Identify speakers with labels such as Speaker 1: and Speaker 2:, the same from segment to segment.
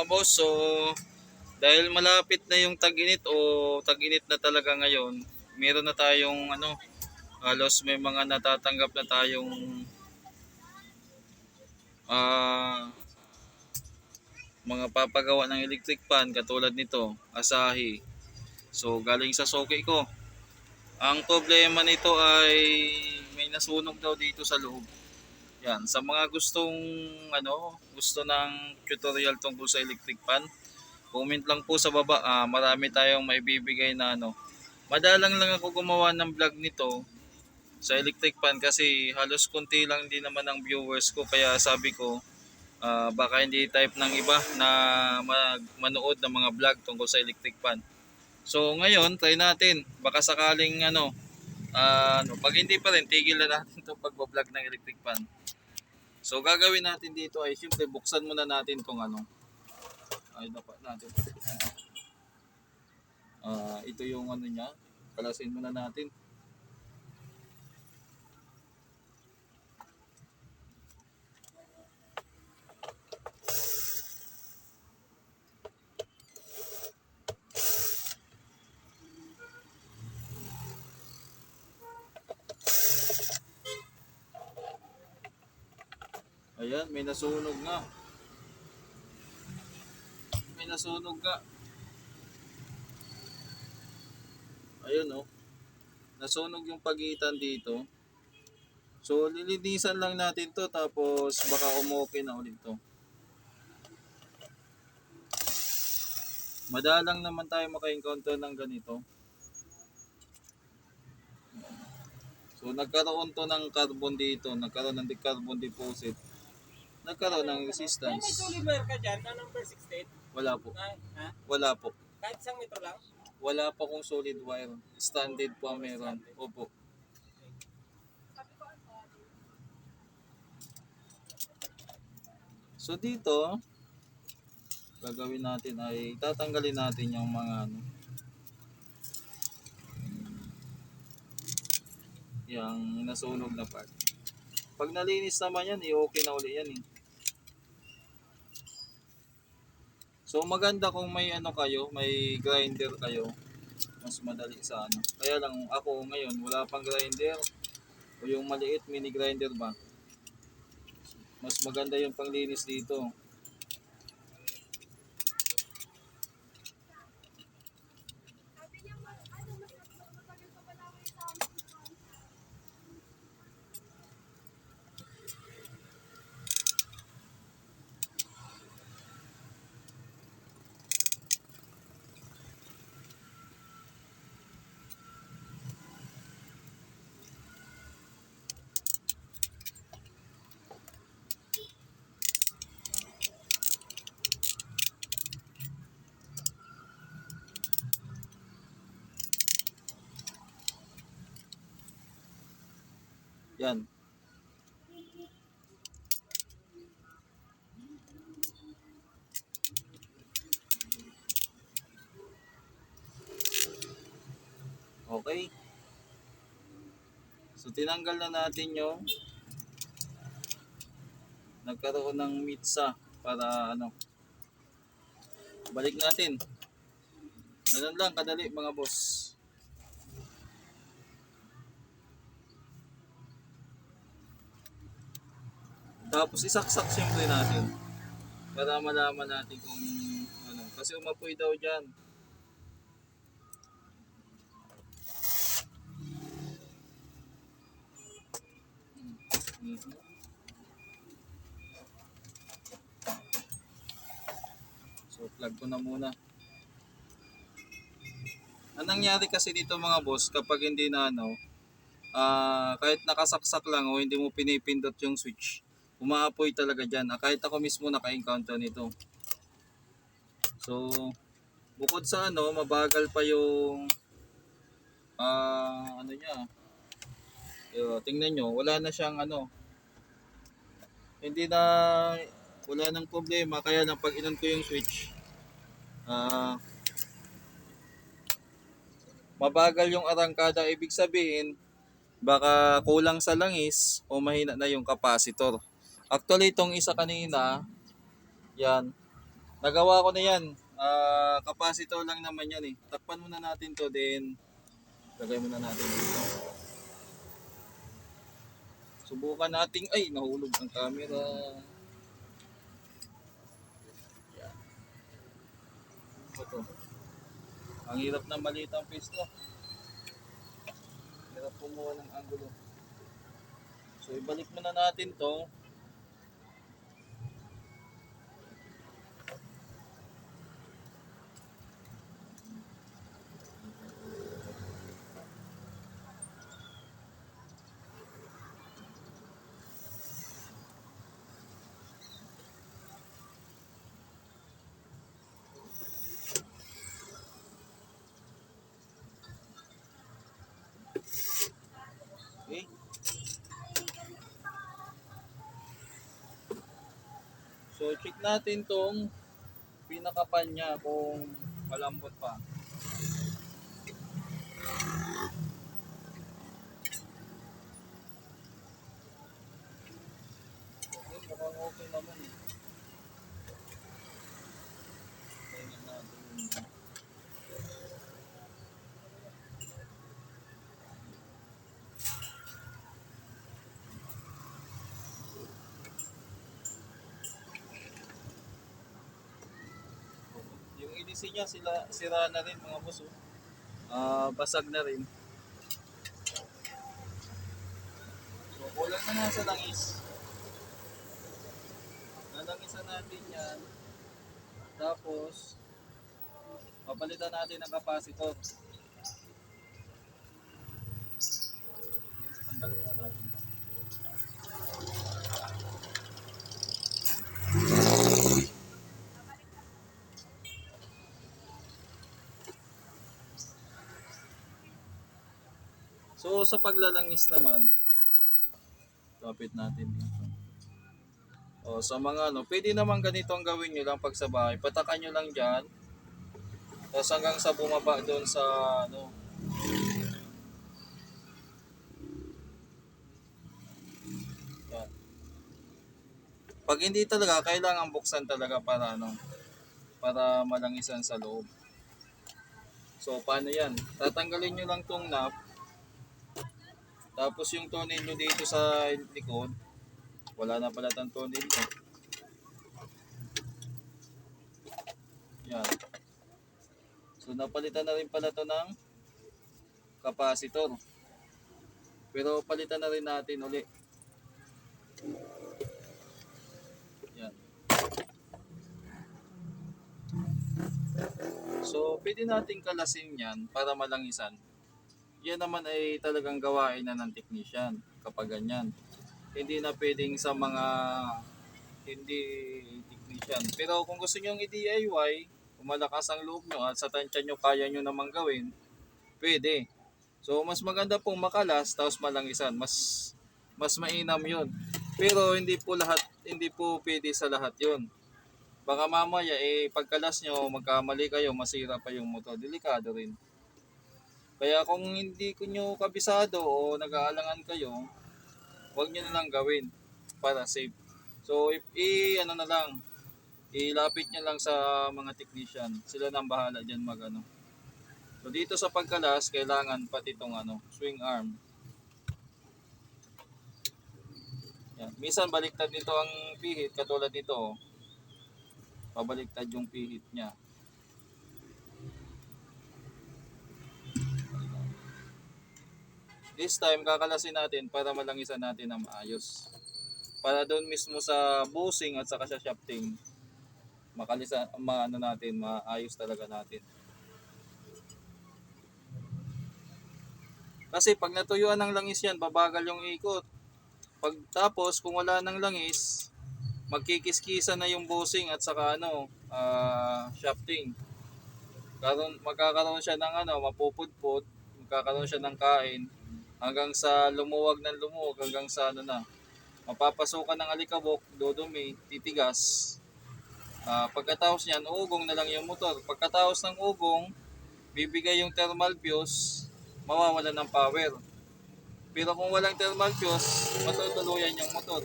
Speaker 1: mga boss, so dahil malapit na yung tag-init o tag-init na talaga ngayon, meron na tayong ano, halos may mga natatanggap na tayong ah mga papagawa ng electric fan katulad nito, Asahi. So galing sa soke ko. Ang problema nito ay may nasunog daw dito sa loob. Yan, sa mga gustong ano, gusto ng tutorial tungkol sa electric fan, comment lang po sa baba. Ah, marami tayong maibibigay na ano. Madalang lang ako gumawa ng vlog nito sa electric fan kasi halos konti lang din naman ang viewers ko kaya sabi ko ah, baka hindi type ng iba na mag manood ng mga vlog tungkol sa electric fan. So ngayon, try natin. Baka sakaling ano, ah, ano, pag hindi pa rin, tigil na natin itong pagbablog ng electric fan. So gagawin natin dito ay siyempre buksan muna natin tong ano. Ay dapat natin. Ah, ito yung ano niya. Kalasin muna natin. Ayan, may nasunog nga. May nasunog nga. Ayun oh. Nasunog yung pagitan dito. So, lilinisan lang natin to tapos baka umukin na ulit to. Madalang naman tayo maka-encounter ng ganito. So, nagkaroon to ng carbon dito. Nagkaroon ng carbon deposit. Nagkaroon ng
Speaker 2: may
Speaker 1: resistance.
Speaker 2: solid wire ka dyan na number 16.
Speaker 1: Wala po.
Speaker 2: Ay, ha?
Speaker 1: Wala po.
Speaker 2: Kahit isang metro lang?
Speaker 1: Wala pa kong solid wire. Standard po ang meron. Opo. So dito, gagawin natin ay tatanggalin natin yung mga ano, yung nasunog na part. Pag nalinis naman yan, i-okay na uli yan eh. So maganda kung may ano kayo, may grinder kayo, mas madali sa ano. Kaya lang ako ngayon wala pang grinder o yung maliit mini grinder ba. Mas maganda yung panglinis dito. Yan. Okay. So tinanggal na natin yung nagkaroon ng mitsa para ano balik natin. Ganun lang kadali mga boss. Tapos isaksak siyempre natin para malaman natin kung ano. Kasi umapoy daw dyan. So plug ko na muna. Ang nangyari kasi dito mga boss kapag hindi na ano, ah kahit nakasaksak lang o hindi mo pinipindot yung switch, umaapoy talaga dyan. Ah, kahit ako mismo naka-encounter nito. So, bukod sa ano, mabagal pa yung ah ano niya. Yo, tingnan nyo, wala na siyang ano. Hindi na wala nang problema kaya lang pag inon ko yung switch ah mabagal yung arangkada ibig sabihin baka kulang sa langis o mahina na yung capacitor. Actually, itong isa kanina, yan, Nagawa ko na yan. Ah, capacitor lang naman yan eh. Takpan muna natin to then lagay muna natin dito. Subukan nating ay nahulog ang camera. Yan. Ano ba to? Ang hirap na maliit ang pisto. Hirap kumuha ng angulo. So ibalik muna natin to. Check natin tong pinakapan niya kung malambot pa. EDC niya sila sira na rin mga boss. oh. Ah, basag na rin. So kulang na nga sa langis. Nalangisan natin yan. Tapos papalitan natin ng capacitor. So sa paglalangis naman, lapit natin dito. O sa mga ano, pwede naman ganito ang gawin nyo lang pag sa bahay. Patakan nyo lang dyan. Tapos hanggang sa bumaba doon sa ano. Pag hindi talaga, kailangan buksan talaga para ano, para malangisan sa loob. So paano yan? Tatanggalin nyo lang tong nap tapos yung tornilyo dito sa likod, wala na pala tang tornilyo. Yan. So napalitan na rin pala to ng capacitor. Pero palitan na rin natin uli. Yan. So pwede nating kalasin yan para malangisan yan naman ay talagang gawain na ng technician kapag ganyan. Hindi na pwedeng sa mga hindi technician. Pero kung gusto nyo i-DIY, kung malakas ang loob nyo at sa tansya nyo kaya nyo namang gawin, pwede. So mas maganda pong makalas tapos malangisan. Mas mas mainam yun. Pero hindi po lahat, hindi po pwede sa lahat yun. Baka mamaya eh pagkalas nyo, magkamali kayo, masira pa yung motor. Delikado rin. Kaya kung hindi ko nyo kabisado o nag-aalangan kayo, huwag nyo na lang gawin para safe. So, if, i, ano na lang, ilapit nyo lang sa mga technician. Sila nang bahala dyan mag ano. So, dito sa pagkalas, kailangan pati itong ano, swing arm. Yan. Minsan baliktad nito ang pihit, katulad nito. oh. Pabaliktad yung pihit niya. This time, kakalasin natin para malangisan natin ng maayos. Para doon mismo sa bushing at saka sa shafting, makalisa, maano natin, maayos talaga natin. Kasi pag natuyuan ng langis yan, babagal yung ikot. Pag tapos, kung wala ng langis, magkikiskisa na yung bushing at saka ano, ah, shafting. Karon, magkakaroon siya ng ano, mapupudpud, magkakaroon siya ng kain, hanggang sa lumuwag ng lumuwag, hanggang sa ano na, mapapasukan ng alikabok, dudumi, titigas. Ah, pagkatapos niyan, ugong na lang yung motor. Pagkatapos ng ugong, bibigay yung thermal fuse, mawawala ng power. Pero kung walang thermal fuse, matutuluyan yung motor.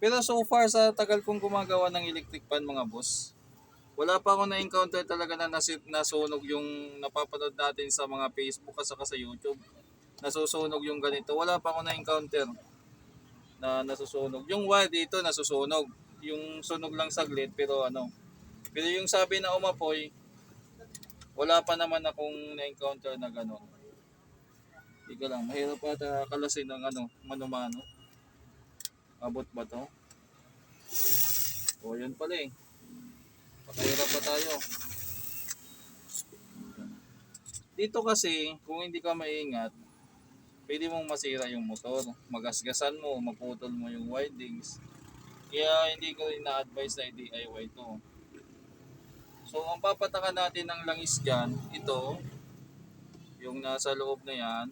Speaker 1: Pero so far sa tagal kong gumagawa ng electric fan mga boss, wala pa ako na-encounter talaga na nasit, nasunog yung napapanood natin sa mga Facebook at saka sa YouTube. Nasusunog yung ganito. Wala pa ako na-encounter na nasusunog. Yung wire dito nasusunog. Yung sunog lang saglit pero ano. Pero yung sabi na umapoy, wala pa naman akong na-encounter na gano'n. Ko lang, mahirap pa ata kalasin ng ano, mano-mano. Abot ba to? O yun pala eh. Pakahirap pa tayo. Dito kasi, kung hindi ka maingat, pwede mong masira yung motor. Magasgasan mo, maputol mo yung windings. Kaya hindi ko rin na-advise na i-DIY to. So, ang papatakan natin ng langis dyan, ito, yung nasa loob na yan,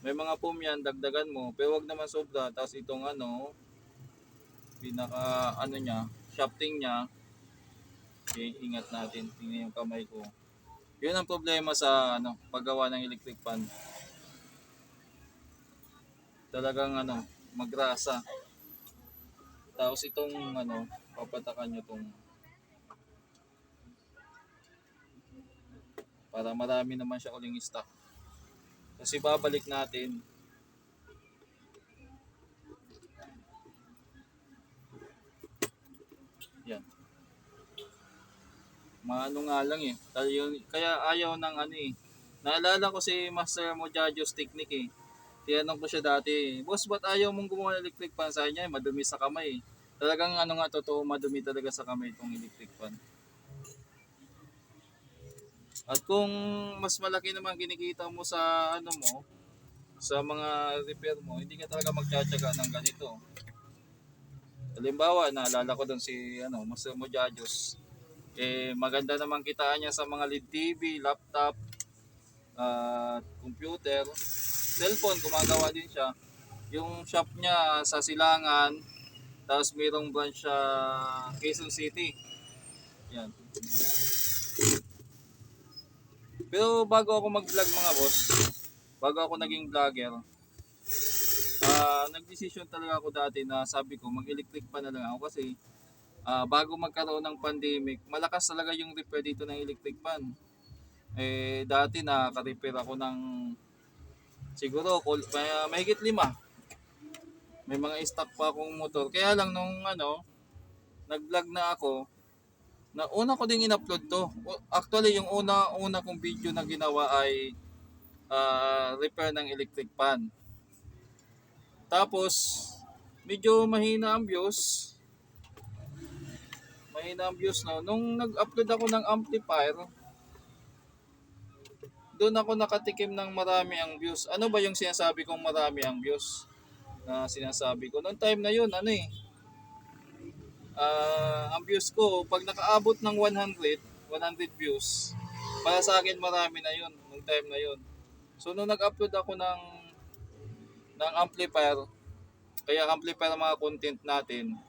Speaker 1: may mga foam yan, dagdagan mo, pero wag naman sobra. Tapos itong ano, pinaka ano niya, shafting niya, okay, ingat natin, tingnan yung kamay ko. Yun ang problema sa ano, paggawa ng electric fan. Talagang ano, magrasa. Tapos itong ano, papatakan nyo tong para marami naman siya uling stock. Kasi babalik natin. Yan. Maano nga lang eh. Kaya, ayaw ng ano eh. Naalala ko si Master Mojajos technique eh. Tinanong ko siya dati, Boss, ba't ayaw mong gumawa ng electric fan? Sabi niya, "Eh, madumi sa kamay. Talagang ano nga, totoo, madumi talaga sa kamay itong electric fan. At kung mas malaki naman kinikita mo sa ano mo, sa mga repair mo, hindi ka talaga magtsatsaga ng ganito. Halimbawa, naalala ko doon si ano, Master Mojajos. Eh, maganda naman kitaan niya sa mga LED TV, laptop, at computer. Cellphone, gumagawa din siya. Yung shop niya sa Silangan, tapos mayroong branch sa Quezon City. Yan. Pero bago ako mag-vlog mga boss, bago ako naging vlogger, ah nag-decision talaga ako dati na sabi ko mag-electric pa na lang ako kasi ah, bago magkaroon ng pandemic, malakas talaga yung repair dito ng electric fan. Eh dati nakaka-repair ako ng siguro kul- may, mahigit lima. May mga stock pa akong motor. Kaya lang nung ano, nag-vlog na ako, na una ko ding in-upload to. Actually, yung una una kong video na ginawa ay ah, repair ng electric fan. Tapos, medyo mahina ang views. Mahina ang views no. Nung nag-upload ako ng amplifier, doon ako nakatikim ng marami ang views. Ano ba yung sinasabi kong marami ang views? Na sinasabi ko. Noong time na yun, ano eh, ah ang views ko, pag nakaabot ng 100, 100 views, para sa akin marami na yun, nung time na yun. So nung nag-upload ako ng ng amplifier, kaya amplifier mga content natin,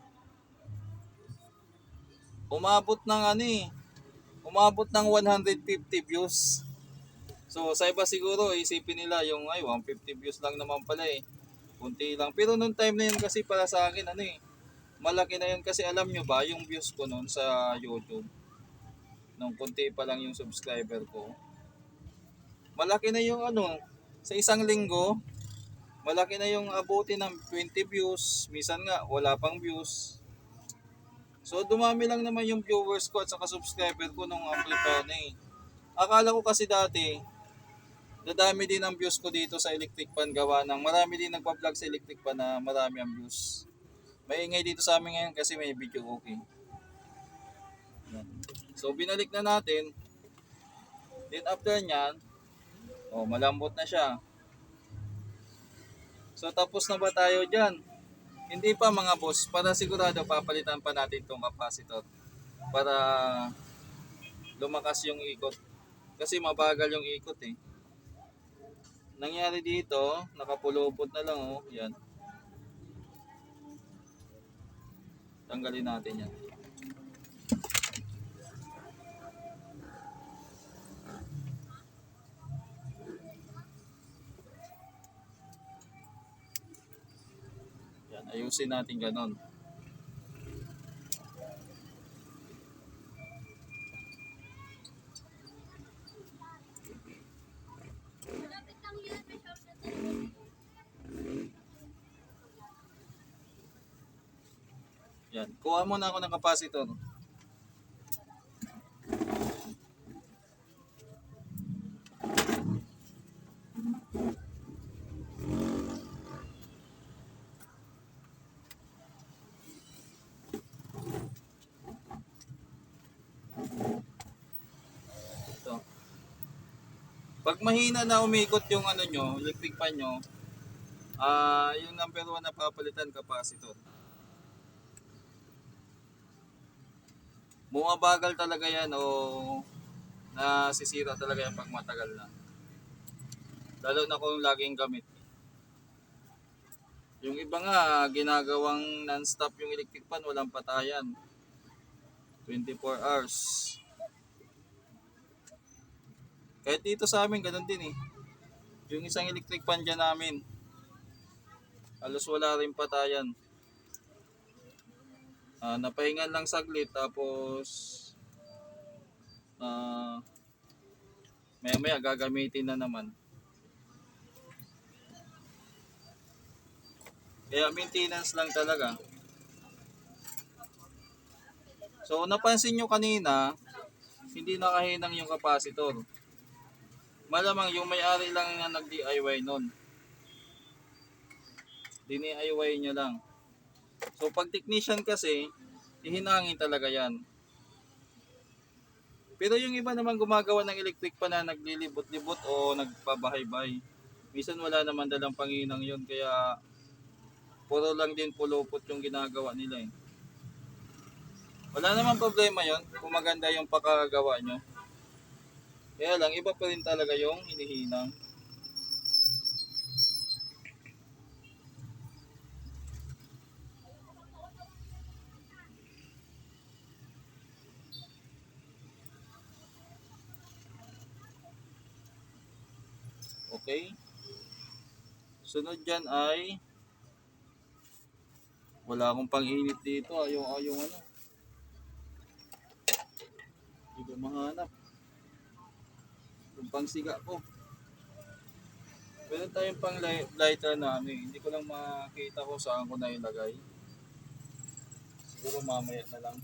Speaker 1: umabot ng ano eh, umabot ng 150 views. So sa iba siguro isipin nila yung ay 150 views lang naman pala eh. Kunti lang. Pero nung time na yun kasi para sa akin ano eh, malaki na yun kasi alam nyo ba yung views ko noon sa YouTube nung kunti pa lang yung subscriber ko malaki na yung ano sa isang linggo malaki na yung abuti ng 20 views minsan nga wala pang views so dumami lang naman yung viewers ko at saka subscriber ko nung amplifier na akala ko kasi dati dadami din ang views ko dito sa electric pan gawa ng marami din nagpa-vlog sa electric pan na marami ang views maingay dito sa amin ngayon kasi may video okay. So binalik na natin. Then after nyan, oh malambot na siya. So tapos na ba tayo dyan? Hindi pa mga boss, para sigurado papalitan pa natin tong capacitor para lumakas yung ikot. Kasi mabagal yung ikot eh. Nangyari dito, nakapulupot na lang oh, yan. Tanggalin natin yan. Ayusin natin ganon. Yan. Kuha muna ako ng capacitor. Ito. Pag mahina na umikot yung ano nyo, electric fan nyo, ah yung number one na papalitan capacitor. Bumabagal talaga yan o nasisira talaga yan pag matagal na. Lalo na kung laging gamit. Yung iba nga, ginagawang non-stop yung electric fan, walang patayan. 24 hours. Kahit dito sa amin, ganun din eh. Yung isang electric fan dyan namin, halos wala rin patayan. Ah, napahingan lang saglit tapos ah maya maya gagamitin na naman. Kaya maintenance lang talaga. So napansin nyo kanina, hindi nakahinang yung capacitor. Malamang yung may-ari lang na nag-DIY nun. Dini-IY niya lang. So pag technician kasi, ihinangin talaga yan. Pero yung iba naman gumagawa ng electric pa na naglilibot-libot o nagpabahay-bahay. Minsan wala naman dalang panginang yun kaya puro lang din pulupot yung ginagawa nila eh. Wala naman problema yon kung maganda yung pakagawa nyo. Kaya lang, iba pa rin talaga yung hinihinang. Okay. Sunod dyan ay wala akong pang-init dito. Ayaw, ayaw ano. Hindi ko mahanap. Yung pangsiga ko. Meron tayong pang li- lighter na ano eh. Hindi ko lang makita ko saan ko na ilagay. Siguro mamaya na lang.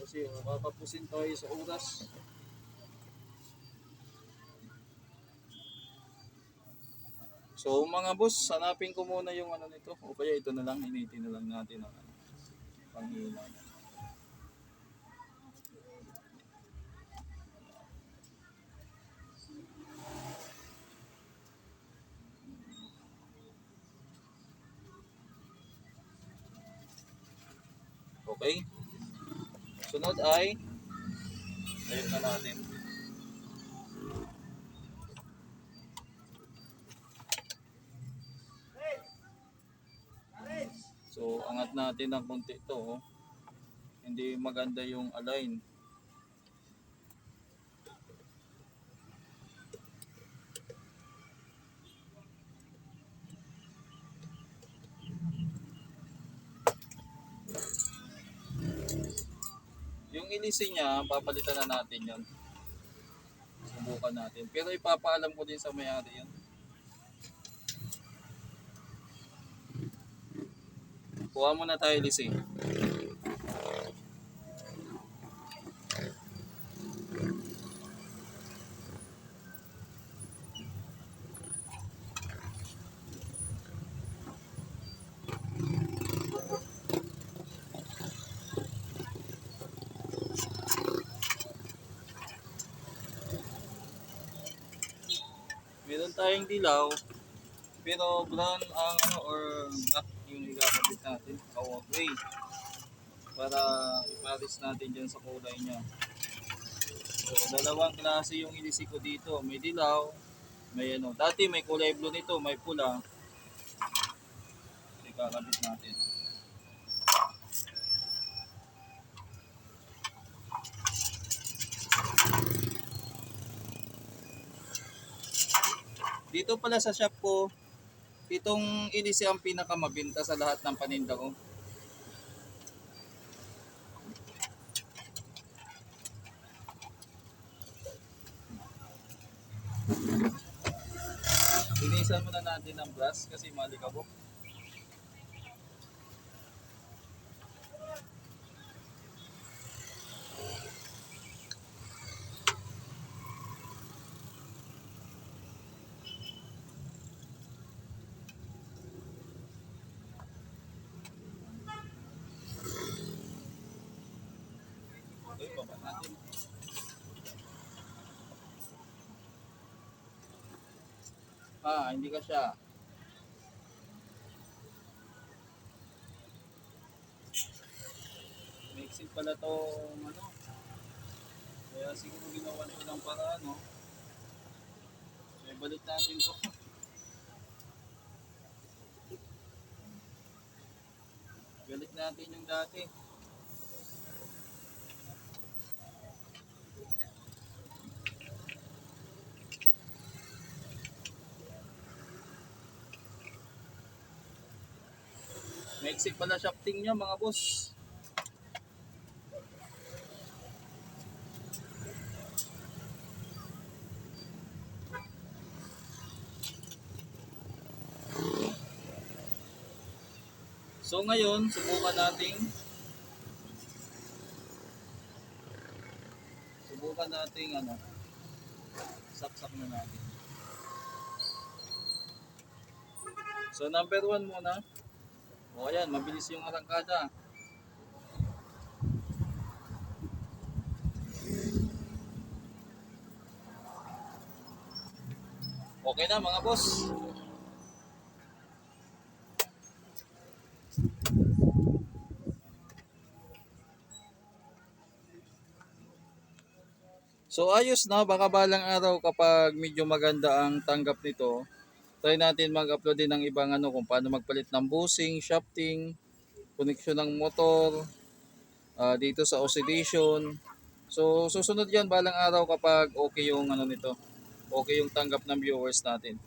Speaker 1: Kasi makakapusin tayo sa oras. So mga boss, hanapin ko muna yung ano nito. O kaya ito na lang, initin na lang natin ang ano, panghina. Okay. Sunod ay ayun na natin. So, angat natin ng konti ito. Oh. Hindi maganda yung align. Ilisi niya, papalitan na natin yun. Subukan natin. Pero ipapaalam ko din sa may-ari yun. Kuha muna tayo lisi. Meron tayong dilaw, pero brown ang ano or black yung ikakabit natin, ka-walkway. Para iparis natin dyan sa kulay niya. So, dalawang klase yung ilisi ko dito. May dilaw, may ano. Dati may kulay blue nito, may pula. Ikakabit natin. Dito pala sa shop ko, itong ilisi ang pinakamabinta sa lahat ng paninda ko. Linisan muna natin ang brush kasi malikabok. Ah, hindi ka siya. Mixing pala to, ano. Kaya siguro ginawa ko ng paraan, no. Kaya balik natin to. Balik natin yung dati. Mexik pala shafting niya mga boss. So ngayon, subukan nating subukan nating ano saksak na natin. So number one muna. O ayan, mabilis yung arangkada. Okay na mga boss. So ayos na, baka balang araw kapag medyo maganda ang tanggap nito, try natin mag-upload din ng ibang ano kung paano magpalit ng busing, shafting, connection ng motor, ah, dito sa oscillation. So susunod yan balang araw kapag okay yung ano nito, okay yung tanggap ng viewers natin.